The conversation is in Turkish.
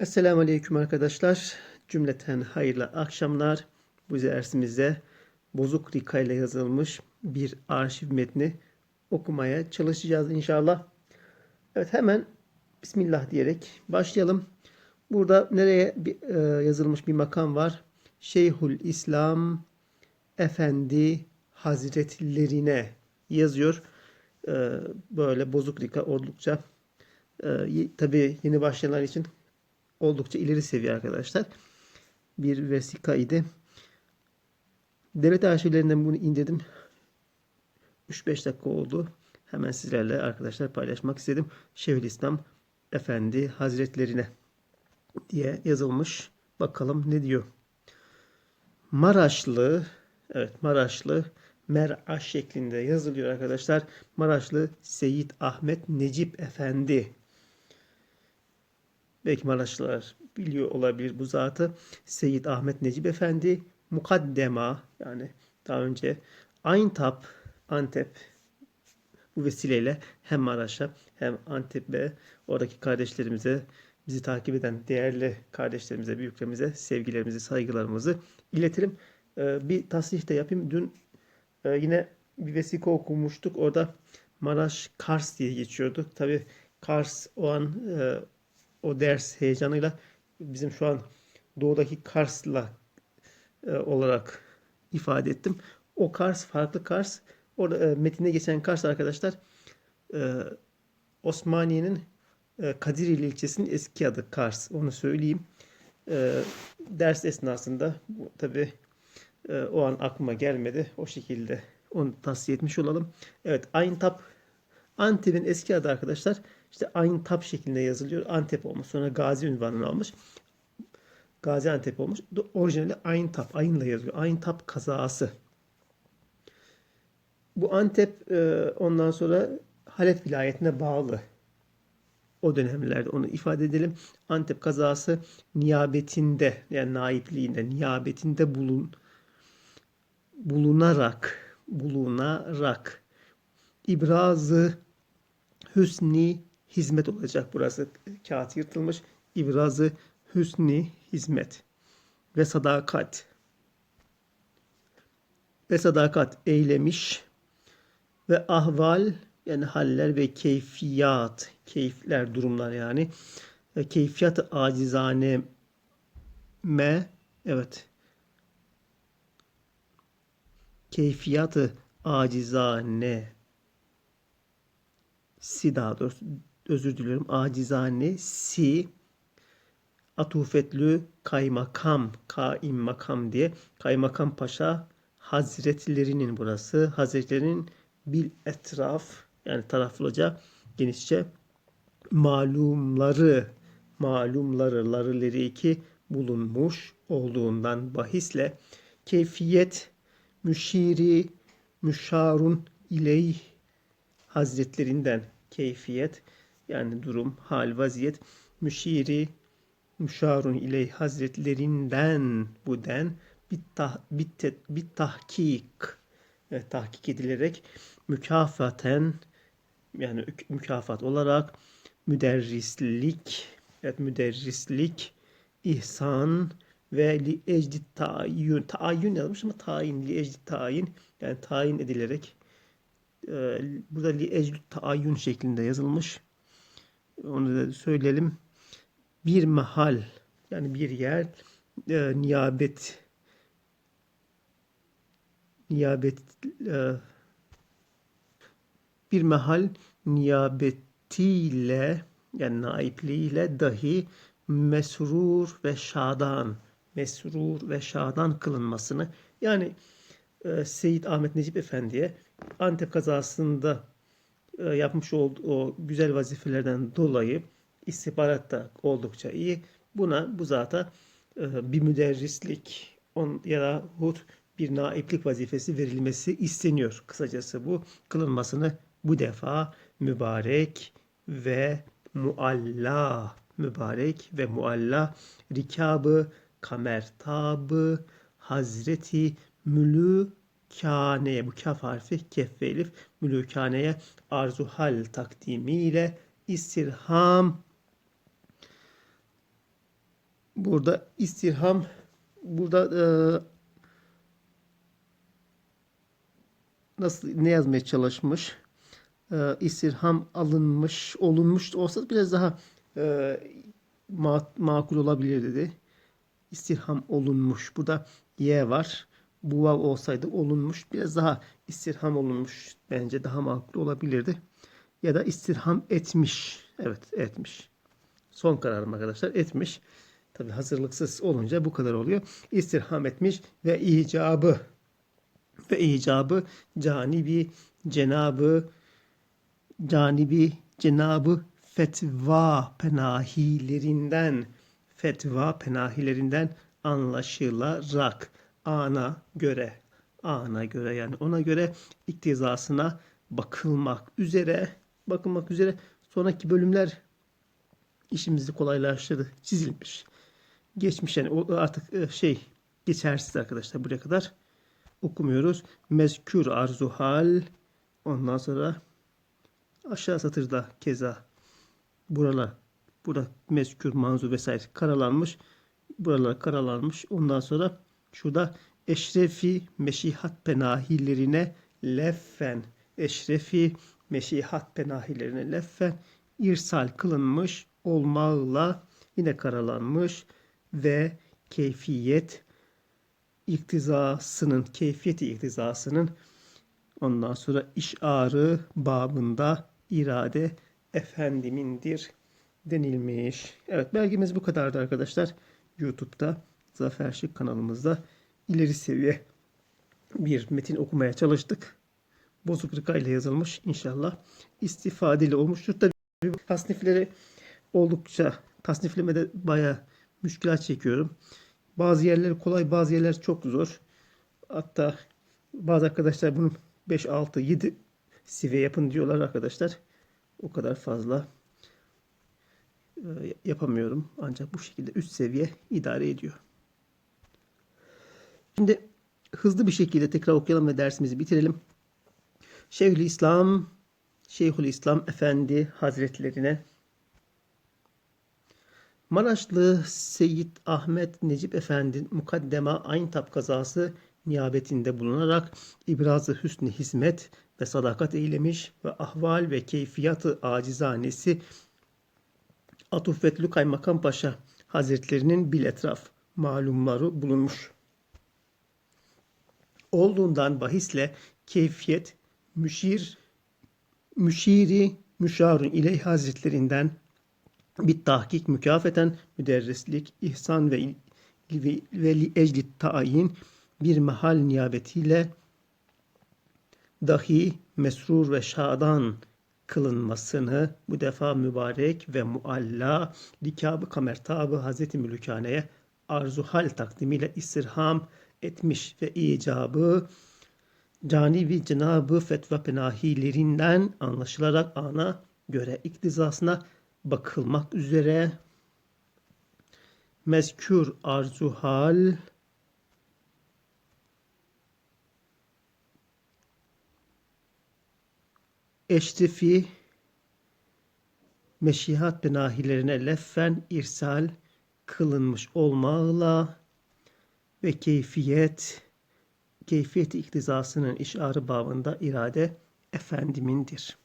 Esselamu Aleyküm arkadaşlar. Cümleten hayırlı akşamlar. Bu dersimizde bozuk rika ile yazılmış bir arşiv metni okumaya çalışacağız inşallah. Evet hemen Bismillah diyerek başlayalım. Burada nereye e, yazılmış bir makam var? Şeyhül İslam Efendi Hazretlerine yazıyor. E, böyle bozuk rika oldukça e, tabii yeni başlayanlar için oldukça ileri seviye arkadaşlar. Bir vesika idi. Devlet arşivlerinden bunu indirdim. 3-5 dakika oldu. Hemen sizlerle arkadaşlar paylaşmak istedim. Şeyhülislam Efendi Hazretlerine diye yazılmış. Bakalım ne diyor. Maraşlı, evet Maraşlı Mer'aş şeklinde yazılıyor arkadaşlar. Maraşlı Seyit Ahmet Necip Efendi belki Maraşlılar biliyor olabilir bu zatı. Seyyid Ahmet Necip Efendi Mukaddema yani daha önce Ayntap Antep bu vesileyle hem Maraş'a hem Antep'e oradaki kardeşlerimize bizi takip eden değerli kardeşlerimize, büyüklerimize sevgilerimizi, saygılarımızı iletelim. Ee, bir tasnif de yapayım. Dün e, yine bir vesika okumuştuk. Orada Maraş Kars diye geçiyordu. Tabi Kars o an e, o ders heyecanıyla bizim şu an doğudaki Kars'la e, olarak ifade ettim. O Kars farklı Kars. Orada e, metinde geçen Kars arkadaşlar e, Osmaniye'nin e, Kadirili ilçesinin eski adı Kars. Onu söyleyeyim. E, ders esnasında tabi e, o an aklıma gelmedi. O şekilde onu tavsiye etmiş olalım. Evet Ayntap Antep'in eski adı arkadaşlar işte Ayntap şeklinde yazılıyor. Antep olmuş. Sonra Gazi ünvanını almış. Gaziantep olmuş. Orijinali Ayntap. Ayınla yazıyor. Ayntap kazası. Bu Antep e, ondan sonra Halep vilayetine bağlı. O dönemlerde onu ifade edelim. Antep kazası niyabetinde yani naipliğinde niyabetinde bulun bulunarak bulunarak ibrazı hüsni hizmet olacak burası. Kağıt yırtılmış. İbrazı hüsni hizmet ve sadakat ve sadakat eylemiş ve ahval yani haller ve keyfiyat keyifler durumlar yani e, keyfiyat acizane me evet keyfiyatı acizane si daha doğrusu özür diliyorum. Acizane si atufetlü kaymakam kaim makam diye. Kaymakam paşa hazretlerinin burası. Hazretlerinin bil etraf yani taraflıca genişçe malumları malumları larıları iki bulunmuş olduğundan bahisle keyfiyet müşiri müşarun ileyh hazretlerinden keyfiyet yani durum, hal, vaziyet. Müşiri müşarun ileyh hazretlerinden bu den bir, tah, tahkik evet, tahkik edilerek mükafaten yani mükafat olarak müderrislik evet müderrislik ihsan ve li ecdi tayin tayin yazmış ama tayin li ecdi tayin yani tayin edilerek e, burada li ecdi tayin şeklinde yazılmış onu da söyleyelim. Bir mahal yani bir yer e, niyabet niyabet e, bir mahal niyabetiyle yani naipliğiyle dahi mesrur ve şadan mesrur ve şadan kılınmasını yani e, Seyyid Ahmet Necip Efendi'ye Antep kazasında yapmış olduğu o güzel vazifelerden dolayı istihbarat da oldukça iyi. Buna bu zata e, bir müderrislik on, ya da hut bir naiplik vazifesi verilmesi isteniyor. Kısacası bu kılınmasını bu defa mübarek ve mualla mübarek ve mualla rikabı kamertabı Hazreti Mülükaneye bu kaf harfi kef ve elif mülükaneye arzuhal takdimiyle istirham burada istirham burada e, nasıl ne yazmaya çalışmış? E, istirham alınmış, olunmuş olsa biraz daha e, ma- makul olabilir dedi. İstirham olunmuş. Burada ye var. Bu vav olsaydı olunmuş. Biraz daha istirham olunmuş. Bence daha makul olabilirdi. Ya da istirham etmiş. Evet etmiş. Son kararım arkadaşlar etmiş. Tabi hazırlıksız olunca bu kadar oluyor. İstirham etmiş ve icabı ve icabı canibi cenabı canibi cenabı fetva penahilerinden fetva penahilerinden anlaşılarak ana göre ana göre yani ona göre iktizasına bakılmak üzere bakılmak üzere sonraki bölümler işimizi kolaylaştırdı. Çizilmiş. Geçmiş yani artık e, şey geçersiz arkadaşlar buraya kadar okumuyoruz. Mezkür arzuhal ondan sonra aşağı satırda keza buralar burada mezkür manzu vesaire karalanmış. Buralar karalanmış. Ondan sonra şurada eşrefi meşihat penahilerine leffen eşrefi meşihat penahilerine leffen irsal kılınmış olmağıyla yine karalanmış ve keyfiyet iktizasının keyfiyeti iktizasının ondan sonra işarı babında irade efendimindir denilmiş. Evet belgemiz bu kadardı arkadaşlar. YouTube'da Zafer Şık kanalımızda ileri seviye bir metin okumaya çalıştık. Bozuk rıka ile yazılmış inşallah istifadeli olmuştur. Tabii tasnifleri oldukça tasniflemede bayağı müşkilat çekiyorum. Bazı yerleri kolay bazı yerler çok zor. Hatta bazı arkadaşlar bunun 5, 6, 7 seviye yapın diyorlar arkadaşlar. O kadar fazla e, yapamıyorum. Ancak bu şekilde üst seviye idare ediyor. Şimdi hızlı bir şekilde tekrar okuyalım ve dersimizi bitirelim. Şeyhül İslam Şeyhül İslam Efendi Hazretlerine Maraşlı Seyyid Ahmet Necip Efendi mukaddema Ayntap kazası niyabetinde bulunarak ibrazı hüsnü hizmet ve sadakat eylemiş ve ahval ve keyfiyatı acizanesi Atufetlü Kaymakam Paşa Hazretlerinin bil etraf malumları bulunmuş. Olduğundan bahisle keyfiyet müşir müşiri müşarun ileyh hazretlerinden bir tahkik mükafeten müderrislik, ihsan ve, ve, ve li ecli tayin bir mahal niyabetiyle dahi mesrur ve şadan kılınmasını bu defa mübarek ve mualla likabı kamertabı Hazreti Mülükane'ye arzu hal takdimiyle istirham etmiş ve icabı canibi cenabı fetva penahilerinden anlaşılarak ana göre iktizasına bakılmak üzere. Mezkür arzu hal. Eşrifi meşihat benahilerine leffen irsal kılınmış olmağıyla ve keyfiyet keyfiyeti iktizasının işarı babında irade efendimindir.